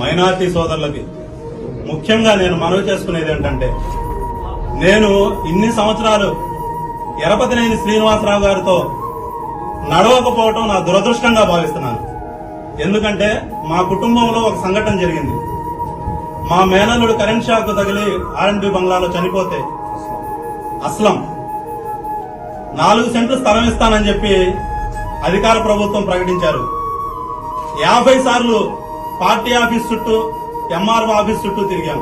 Minority సోదరులకి. ముఖ్యంగా నేను మనవి చేసుకునేది ఏంటంటే నేను ఇన్ని సంవత్సరాలు ఎరపతినేని శ్రీనివాసరావు గారితో నడవకపోవటం నా దురదృష్టంగా భావిస్తున్నాను. ఎందుకంటే మా కుటుంబంలో ఒక సంఘటన జరిగింది. మా మేనల్లుడు కరెంట్ షాక్ తగిలి ఆర్ఎండ్బి బంగ్లాలో చనిపోతే అస్లం. నాలుగు సెంట్లు స్థలం ఇస్తానని చెప్పి అధికార ప్రభుత్వం ప్రకటించారు. యాభై సార్లు పార్టీ ఆఫీస్ చుట్టూ ఎంఆర్ఓ ఆఫీస్ చుట్టూ తిరిగాం.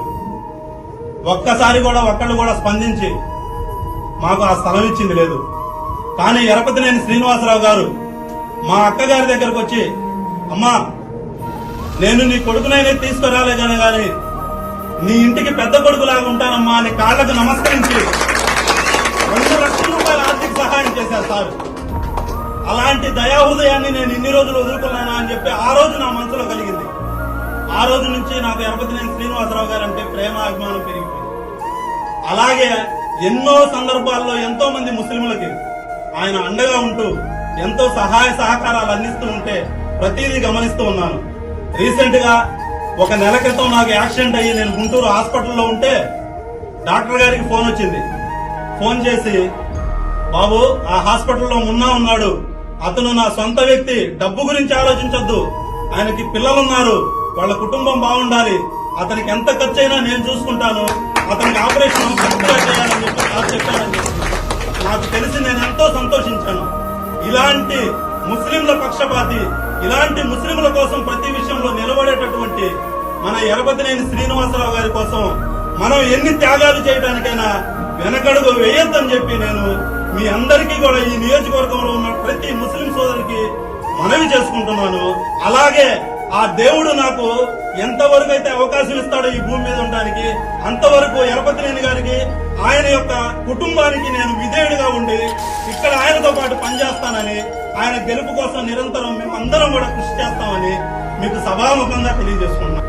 ఒక్కసారి కూడా ఒక్కళ్ళు కూడా స్పందించి మాకు ఆ స్థలం ఇచ్చింది లేదు. కానీ ఎరపతినేని శ్రీనివాసరావు గారు మా అక్కగారి దగ్గరకు వచ్చి అమ్మా నేను నీ కొడుకునైనా తీసుకురాలేదని గాని నీ ఇంటికి పెద్ద కొడుకులాగా ఉంటానమ్మా అని కాళ్ళకు నమస్కరించి రెండు లక్షల రూపాయల ఆర్థిక సహాయం చేశారు సార్. అలాంటి దయా ఉదయాన్ని నేను ఇన్ని రోజులు వదులుకున్నానా అని చెప్పి ఆ రోజు నా మనసులో కలిగింది. ఆ రోజు నుంచి నాకు ఎరపతినేని శ్రీనివాసరావు గారు అంటే ప్రేమ అభిమానం పెరిగిపోయింది. అలాగే ఎన్నో సందర్భాల్లో ఎంతో మంది ముస్లింలకి ఆయన అండగా ఉంటూ ఎంతో సహాయ సహకారాలు అందిస్తూ ఉంటే ప్రతిదీ గమనిస్తూ ఉన్నాను. రీసెంట్గా ఒక నెల క్రితం నాకు యాక్సిడెంట్ అయ్యి నేను గుంటూరు హాస్పిటల్లో ఉంటే డాక్టర్ గారికి ఫోన్ వచ్చింది. ఫోన్ చేసి బాబు ఆ హాస్పిటల్లో మున్నా ఉన్నాడు. అతను నా సొంత వ్యక్తి. డబ్బు గురించి ఆలోచించొద్దు. ఆయనకి పిల్లలున్నారు. వాళ్ళ కుటుంబం బాగుండాలి. అతనికి ఎంత ఖర్చు అయినా నేను చూసుకుంటాను. అతనికి ఆపరేషన్ చేయాలని చెప్పి సార్ చెప్పి. నాకు తెలిసి నేను ఎంతో సంతోషించాను. ఇలాంటి ముస్లింల పక్షపాతి ఇలాంటి ముస్లింల కోసం ప్రతి విషయంలో నిలబడేటటువంటి మన ఎరపతినేని శ్రీనివాసరావు గారి కోసం మనం ఎన్ని త్యాగాలు చేయడానికైనా వెనకడుగు వేయొద్దని చెప్పి నేను మీ అందరికీ కూడా ఈ నియోజకవర్గంలో ఉన్న ప్రతి ముస్లిం సోదరికి మనవి చేసుకుంటున్నాను. అలాగే ఆ దేవుడు నాకు ఎంతవరకు అయితే అవకాశం ఇస్తాడో ఈ భూమి మీద ఉండడానికి అంతవరకు ఎరపతినేని గారికి ఆయన యొక్క కుటుంబానికి నేను విధేయుడిగా ఉండి ఇక్కడ ఆయనతో పాటు పనిచేస్తానని ఆయన గెలుపు కోసం నిరంతరం మేము అందరం కూడా కృషి చేస్తామని మీకు సభాముఖంగా తెలియజేసుకుంటున్నాం.